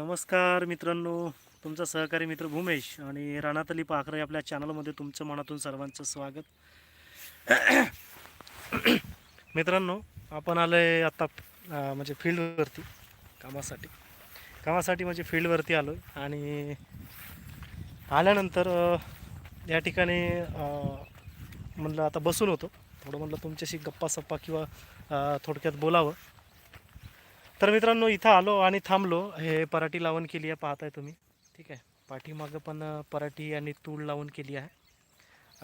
नमस्कार मित्रांनो तुमचा सहकारी मित्र भूमेश आणि राणातली पाखरे आपल्या चॅनलमध्ये तुमचं मनातून सर्वांचं स्वागत. मित्रांनो आपण आलो आहे आत्ता म्हणजे फील्डवरती कामासाठी. कामासाठी म्हणजे फील्डवरती आलो आहे आणि आल्यानंतर या ठिकाणी म्हणलं आता बसून होतो. थोडं म्हणलं तुमच्याशी गप्पा सप्पा किंवा थोडक्यात बोलावं. तर मित्रांनो इथं आलो आणि थांबलो. हे पराठी लावण केली आहे पाहताय तुम्ही. ठीक आहे. पाठीमागं पण पराठी आणि तूळ लावून केली आहे.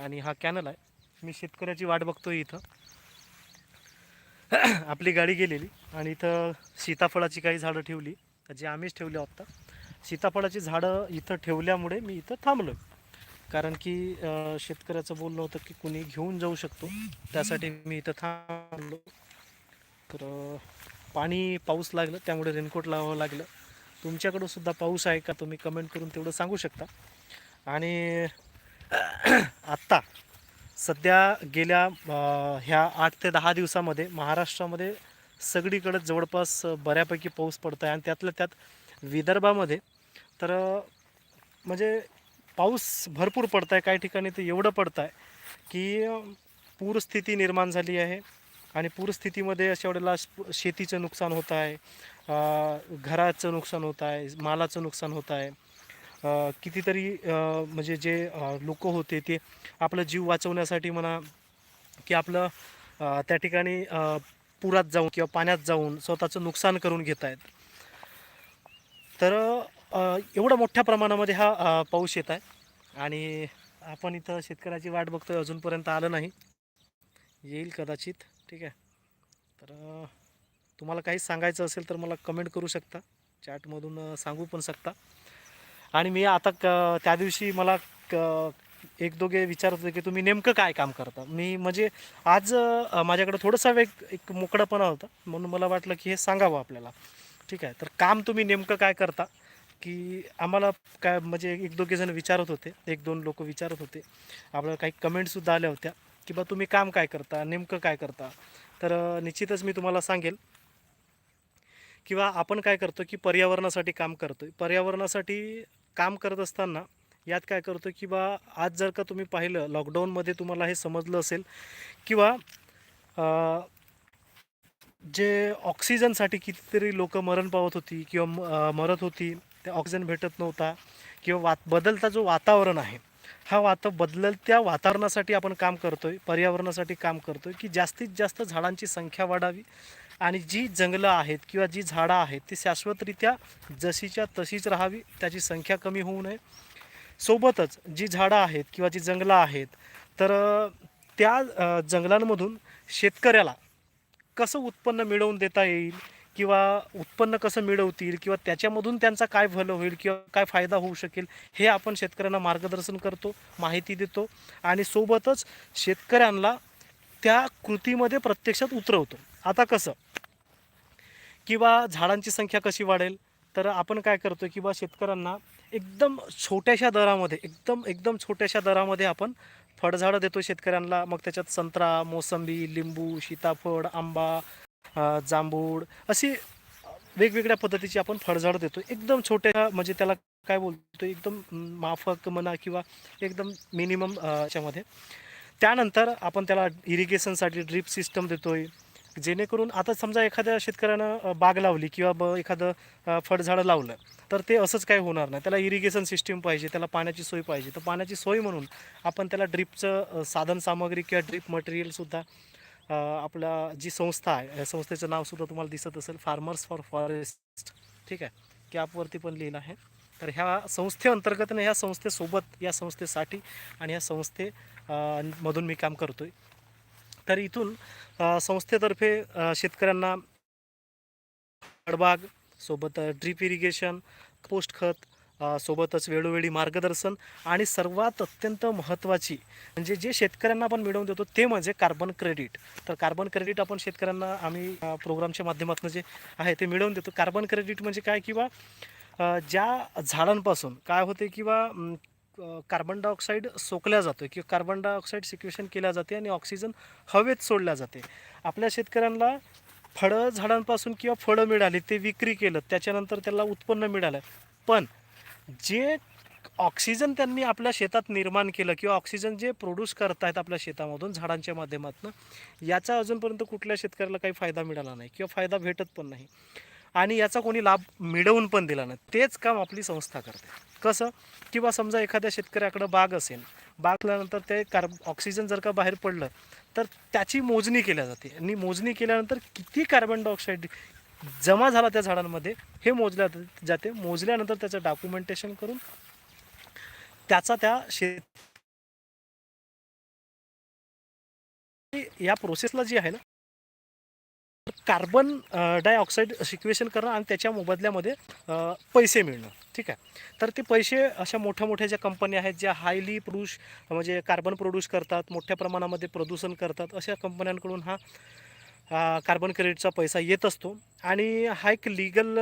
आणि हा कॅनल आहे. मी शेतकऱ्याची वाट बघतोय इथं. आपली गाडी गेलेली. आणि इथं सीताफळाची काही झाडं ठेवली. जी आम्हीच ठेवली आत्ता. सीताफळाची झाडं इथं ठेवल्यामुळे मी इथं थांबलो कारण की शेतकऱ्याचं बोलणं होतं की कुणी घेऊन जाऊ शकतो. त्यासाठी मी इथं थांबलो. तर पाणी पाऊस लागलं त्यामुळे रेनकोट लावावं लागलं. तुमच्याकडं सुद्धा पाऊस आहे का तुम्ही कमेंट करून तेवढं सांगू शकता. आणि आत्ता सध्या गेल्या ह्या आठ ते दहा दिवसामध्ये महाराष्ट्रामध्ये सगळीकडं जवळपास बऱ्यापैकी पाऊस पडत आहे आणि त्यातल्या त्यात विदर्भामध्ये तर म्हणजे पाऊस भरपूर पडत आहे काही ठिकाणी तर एवढं पडत आहे की पूरस्थिती निर्माण झाली आहे. आणि पूरस्थितीमध्ये अशा वेळेला शेतीचं नुकसान होत आहे घराचं नुकसान होत आहे मालाचं नुकसान होत आहे. कितीतरी म्हणजे जे लोक होते ते आपलं जीव वाचवण्यासाठी म्हणा की आपलं त्या ठिकाणी पुरात जाऊन किंवा पाण्यात जाऊन स्वतःचं नुकसान करून घेत आहेत. तर एवढ्या मोठ्या प्रमाणामध्ये हा पाऊस येत आहे आणि आपण इथं शेतकऱ्याची वाट बघतोय अजूनपर्यंत आलं नाही. येईल कदाचित. ठीक आहे. तर तुम्हाला काही सांगायचं असेल तर मला कमेंट करू शकता. चॅटमधून सांगू पण शकता. आणि मी आता क त्या दिवशी मला क एक दोघे विचारत होते की तुम्ही नेमकं काय काम करता? मी म्हणजे आज माझ्याकडे थोडंसा वेग एक मोकळापणा होता. म्हणून मला वाटलं की हे सांगावं आपल्याला. ठीक आहे. तर काम तुम्ही नेमकं काय करता? की आम्हाला काय म्हणजे एक दोघे जण विचारत होते. एक दोन लोक विचारत होते. आपल्याला काही कमेंटसुद्धा आल्या होत्या. की बा तुम्ही काम काय करता नेमकं काय करता? तर निश्चितच मी तुम्हाला सांगेल किंवा आपण काय करतो की पर्यावरणासाठी काम करतो पर्यावरणासाठी काम करत असताना यात काय करतो की बा आज जर का तुम्ही पाहिलं लॉकडाऊनमध्ये तुम्हाला हे समजलं असेल किंवा जे ऑक्सिजनसाठी कितीतरी लोक मरण पावत होती किंवा मरत होती ते ऑक्सिजन भेटत नव्हता किंवा वात बदलता जो वातावरण आहे हा वाता बदलत्या वातावरणासाठी आपण काम करतोय पर्यावरणासाठी काम करतोय की जास्तीत जास्त झाडांची संख्या वाढावी आणि जी जंगलं आहेत किंवा जी झाडं आहेत ती शाश्वतरित्या जशीच्या तशीच राहावी त्याची संख्या कमी होऊ नये. सोबतच जी झाडं आहेत किंवा जी जंगलं आहेत तर त्या जंगलांमधून शेतकऱ्याला कसं उत्पन्न मिळवून देता येईल? किंवा उत्पन्न कसं मिळवतील किंवा त्याच्यामधून त्यांचा काय भलं होईल किंवा काय फायदा होऊ शकेल हे आपण शेतकऱ्यांना मार्गदर्शन करतो माहिती देतो आणि सोबतच शेतकऱ्यांना त्या कृतीमध्ये प्रत्यक्षात उतरवतो. आता कसं? किंवा झाडांची संख्या कशी वाढेल? तर आपण काय करतो किंवा शेतकऱ्यांना एकदम छोट्याशा दरामध्ये एकदम एकदम छोट्याशा दरामध्ये आपण फळझाडं देतो शेतकऱ्यांना. मग त्याच्यात संत्रा मोसंबी लिंबू सीताफळ आंबा जांभूळ अशी वेगवेगळ्या पद्धतीची आपण फळझाडं देतो एकदम छोट्या म्हणजे त्याला काय बोलतो एकदम माफक म्हणा किंवा एकदम मिनिमम याच्यामध्ये. त्यानंतर आपण त्याला इरिगेशनसाठी ड्रीप सिस्टम देतोय. जेणेकरून आता समजा एखाद्या शेतकऱ्यानं बाग लावली किंवा ब एखादं फळझाडं लावलं तर ते असंच काही होणार नाही. त्याला इरिगेशन सिस्टीम पाहिजे त्याला पाण्याची सोय पाहिजे. तर पाण्याची सोय म्हणून आपण त्याला ड्रीपचं साधन सामग्री किंवा ड्रीप मटेरियलसुद्धा आपला जी संस्था आहे या संस्थेचं नावसुद्धा तुम्हाला दिसत असेल फार्मर्स फॉर फॉरेस्ट ठीक आहे? कॅपवरती पण लिहिलं आहे. तर ह्या संस्थेअंतर्गतने ह्या संस्थेसोबत या संस्थेसाठी आणि ह्या संस्थे मधून मी काम करतो आहे तर इथून संस्थेतर्फे शेतकऱ्यांना फळबाग सोबत ड्रीप इरिगेशन पोस्ट खत सोबतच वेळोवेळी मार्गदर्शन आणि सर्वात अत्यंत महत्त्वाची म्हणजे जे शेतकऱ्यांना आपण मिळवून देतो ते म्हणजे कार्बन क्रेडिट तर कार्बन क्रेडिट आपण शेतकऱ्यांना आम्ही प्रोग्रामच्या माध्यमातून जे आहे ते मिळवून देतो. कार्बन क्रेडिट म्हणजे काय किंवा ज्या झाडांपासून काय होते किंवा कार्बन डायऑक्साईड सोकल्या जातो किंवा कार्बन डायऑक्साईड सिक्वेशन केल्या जाते आणि ऑक्सिजन हवेत सोडल्या जाते. आपल्या शेतकऱ्यांना फळं झाडांपासून किंवा फळं मिळाली ते विक्री केलं त्याच्यानंतर त्याला उत्पन्न मिळालं. पण जे ऑक्सिजन त्यांनी आपल्या शेतात निर्माण केलं किंवा ऑक्सिजन जे प्रोड्यूस करतायत आपल्या शेतामधून झाडांच्या माध्यमातून याचा अजूनपर्यंत कुठल्या शेतकऱ्याला काही फायदा मिळाला नाही किंवा फायदा भेटत पण नाही. आणि याचा कोणी लाभ मिळवून पण दिला नाही. तेच काम आपली संस्था करते. कसं? किंवा समजा एखाद्या शेतकऱ्याकडं बाग असेल बाग असल्यानंतर ते कार्ब ऑक्सिजन जर का बाहेर पडलं तर त्याची मोजणी केल्या जाते. आणि मोजणी केल्यानंतर किती कार्बन डायऑक्साईड जमा झाला त्या झाडांमध्ये हे मोजल्या जाते. मोजल्यानंतर त्याचं डॉक्युमेंटेशन करून त्याचा त्या शेत या प्रोसेसला जी आहे ना कार्बन डायऑक्साईड सिक्वेशन करणं आणि त्याच्या मोबदल्यामध्ये पैसे मिळणं. ठीक आहे? तर ते पैसे अशा मोठ्या मोठ्या ज्या कंपन्या आहेत ज्या हायली प्रोड्यूश म्हणजे कार्बन प्रोड्यूस करतात मोठ्या प्रमाणामध्ये प्रदूषण करतात अशा कंपन्यांकडून हा कार्बन क्रेडिटचा पैसा येत असतो. आणि हा एक लिगल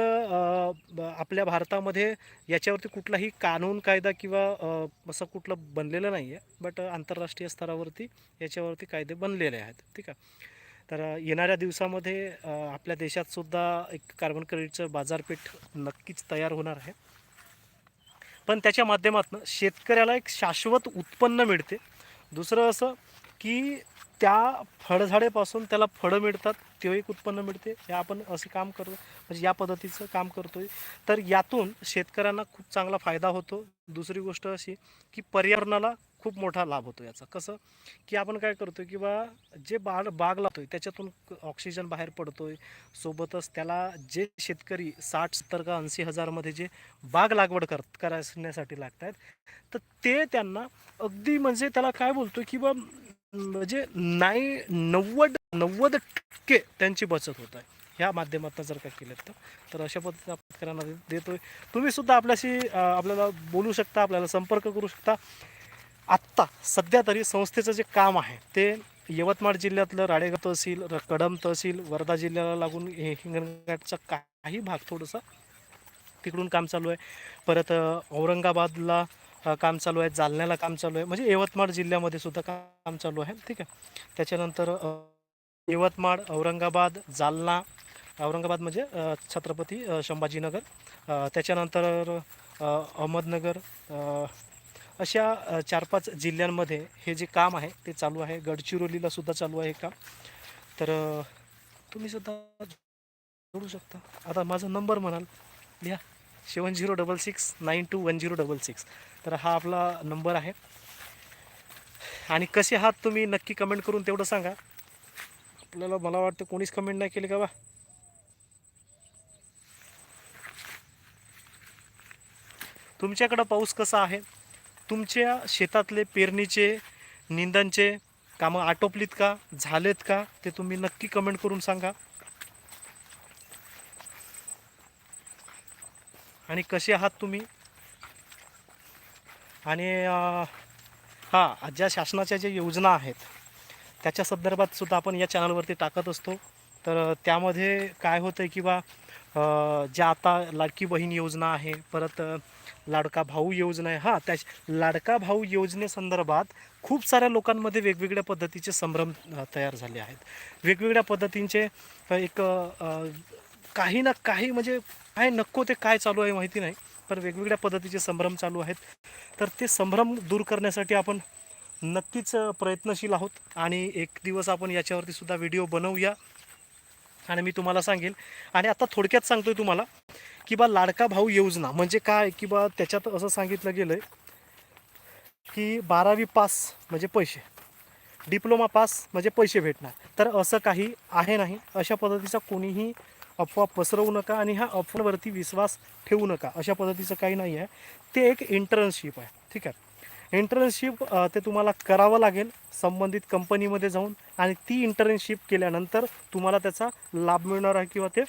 आपल्या भारतामध्ये याच्यावरती कुठलाही कानून कायदा किंवा असं कुठलं बनलेलं नाही आहे बट आंतरराष्ट्रीय स्तरावरती याच्यावरती कायदे बनलेले आहेत. ठीक आहे? तर येणाऱ्या दिवसामध्ये आपल्या देशात सुद्धा एक कार्बन क्रेडिटचं बाजारपेठ नक्कीच तयार होणार आहे. पण त्याच्या माध्यमातून शेतकऱ्याला एक शाश्वत उत्पन्न मिळते. दुसरं असं की त्या फळझाडेपासून त्याला फळं मिळतात ते एक उत्पन्न मिळते. हे आपण असे काम करतो म्हणजे या पद्धतीचं काम करतो आहे तर यातून शेतकऱ्यांना खूप चांगला फायदा होतो. दुसरी गोष्ट अशी की पर्यावरणाला खूप मोठा लाभ होतो याचा. कसं? की आपण काय करतो की बा जे बाग बाग आहे त्याच्यातून ऑक्सिजन बाहेर पडतो आहे सोबतच त्याला जे शेतकरी साठ सत्तर का ऐंशी हजारमध्ये जे बाग लागवड कर करण्यासाठी लागत आहेत तर ते त्यांना अगदी म्हणजे त्याला काय बोलतो की बा म्हणजे नाही नव्वद नव्वद टक्के त्यांची बचत होत आहे. ह्या माध्यमातून जर का केलं तर. तर अशा पद्धतीने आपण शेतकऱ्यांना देतोय. तुम्ही सुद्धा आपल्याशी आपल्याला बोलू शकता आपल्याला संपर्क करू शकता. आत्ता सध्या तरी संस्थेचं जे काम आहे ते यवतमाळ जिल्ह्यातलं राळेगाव तहसील र- कडम तहसील वर्धा जिल्ह्याला लागून हे हिंगणघाटचा काही भाग थोडंसं तिकडून काम चालू आहे. परत औरंगाबादला काम चालू आहे जालन्याला काम चालू आहे. म्हणजे यवतमाळ जिल्ह्यामध्ये सुद्धा काम चालू आहे. ठीक आहे. त्याच्यानंतर यवतमाळ औरंगाबाद जालना औरंगाबाद म्हणजे छत्रपती संभाजीनगर त्याच्यानंतर अहमदनगर अशा चार पाच जिल्ह्यांमध्ये हे जे काम आहे ते चालू आहे. गडचिरोलीला सुद्धा चालू आहे काम. तर तुम्ही सुद्धा जोडू शकता. आता माझा नंबर म्हणाल. लिहा. Seven zero double six nine two one zero double six. तर हा आपला नंबर आहे. आणि कसे आहात तुम्ही? नक्की कमेंट करून तेवढं सांगा. आपल्याला मला वाटतं कोणीच कमेंट नाही केली का बा? तुमच्याकडं पाऊस कसा आहे? तुमच्या शेतातले पेरणीचे निंदनचे कामं आटोपलीत का? झालेत का? ते तुम्ही नक्की कमेंट करून सांगा. आणि कसे आहात तुम्ही? आणि हां ज्या शासनाच्या ज्या योजना आहेत त्याच्या संदर्भात सुद्धा आपण या चॅनलवरती टाकत असतो. तर त्यामध्ये काय होतं आहे की बा ज्या आता लाडकी बहीण योजना आहे परत लाडका भाऊ योजना आहे हां त्या लाडका भाऊ योजनेसंदर्भात खूप साऱ्या लोकांमध्ये वेगवेगळ्या पद्धतीचे संभ्रम तयार झाले आहेत. वेगवेगळ्या पद्धतींचे एक काही ना काही म्हणजे काय नको ते काय चालू आहे माहिती नाही पण वेगवेगळ्या पद्धतीचे संभ्रम चालू आहेत. तर ते संभ्रम दूर करण्यासाठी आपण नक्कीच प्रयत्नशील आहोत आणि एक दिवस आपण याच्यावरती सुद्धा व्हिडिओ बनवूया. आणि मी तुम्हाला सांगेल. आणि आता थोडक्यात सांगतोय तुम्हाला की बा लाडका भाऊ योजना म्हणजे काय? की बा त्याच्यात असं सांगितलं गेलं आहे की बारावी पास म्हणजे पैसे डिप्लोमा पास म्हणजे पैसे भेटणार. तर असं काही आहे नाही. अशा पद्धतीचा कोणीही अफवा पसरवू नका आणि ह्या अफवावरती विश्वास ठेवू नका. अशा पद्धतीचं काही नाही आहे. ते एक इंटर्नशिप आहे. ठीक आहे? इंटर्नशिप ते तुम्हाला करावं लागेल संबंधित कंपनीमध्ये जाऊन आणि ती इंटर्नशिप केल्यानंतर तुम्हाला त्याचा लाभ मिळणार आहे किंवा ते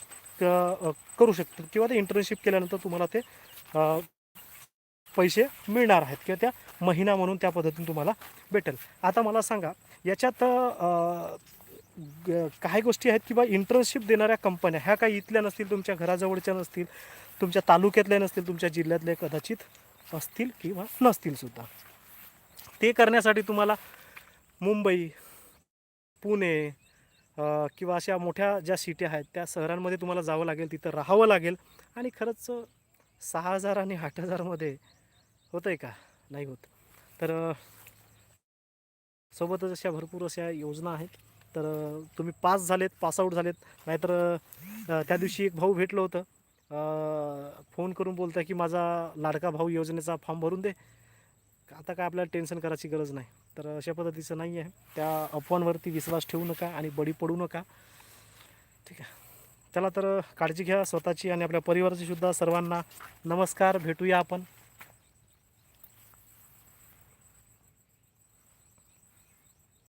करू शकतो किंवा ते इंटर्नशिप केल्यानंतर तुम्हाला ते पैसे मिळणार आहेत किंवा त्या महिना म्हणून त्या पद्धतीने तुम्हाला भेटेल. आता मला सांगा याच्यात काही गोष्टी आहेत किंवा इंटर्नशिप देणाऱ्या कंपन्या ह्या काही इथल्या नसतील तुमच्या घराजवळच्या नसतील तुमच्या तालुक्यातल्या नसतील तुमच्या जिल्ह्यातल्या कदाचित असतील किंवा नसतील सुद्धा. ते करण्यासाठी तुम्हाला मुंबई पुणे किंवा अशा मोठ्या ज्या सिटी आहेत त्या शहरांमध्ये तुम्हाला जावं लागेल तिथं राहावं लागेल. आणि खरंच सहा हजार आणि आठ हजारमध्ये होतं आहे का? नाही होत. तर सोबतच अशा भरपूर अशा योजना आहेत. तर तुम्ही पास झालेत पासआउट झालेत. नाहीतर त्या दिवशी एक भाऊ भेटलं होतं. फोन करून बोलता की माझा लाडका भाऊ योजनेचा फॉर्म भरून दे. आता काय आपल्याला टेन्शन करायची गरज नाही. तर अशा पद्धतीचं नाही आहे त्या अफवांवरती विश्वास ठेवू नका आणि बळी पडू नका. ठीक आहे. चला तर काळजी घ्या स्वतःची आणि आपल्या परिवाराची सुद्धा सर्वांना. नमस्कार. भेटूया आपण.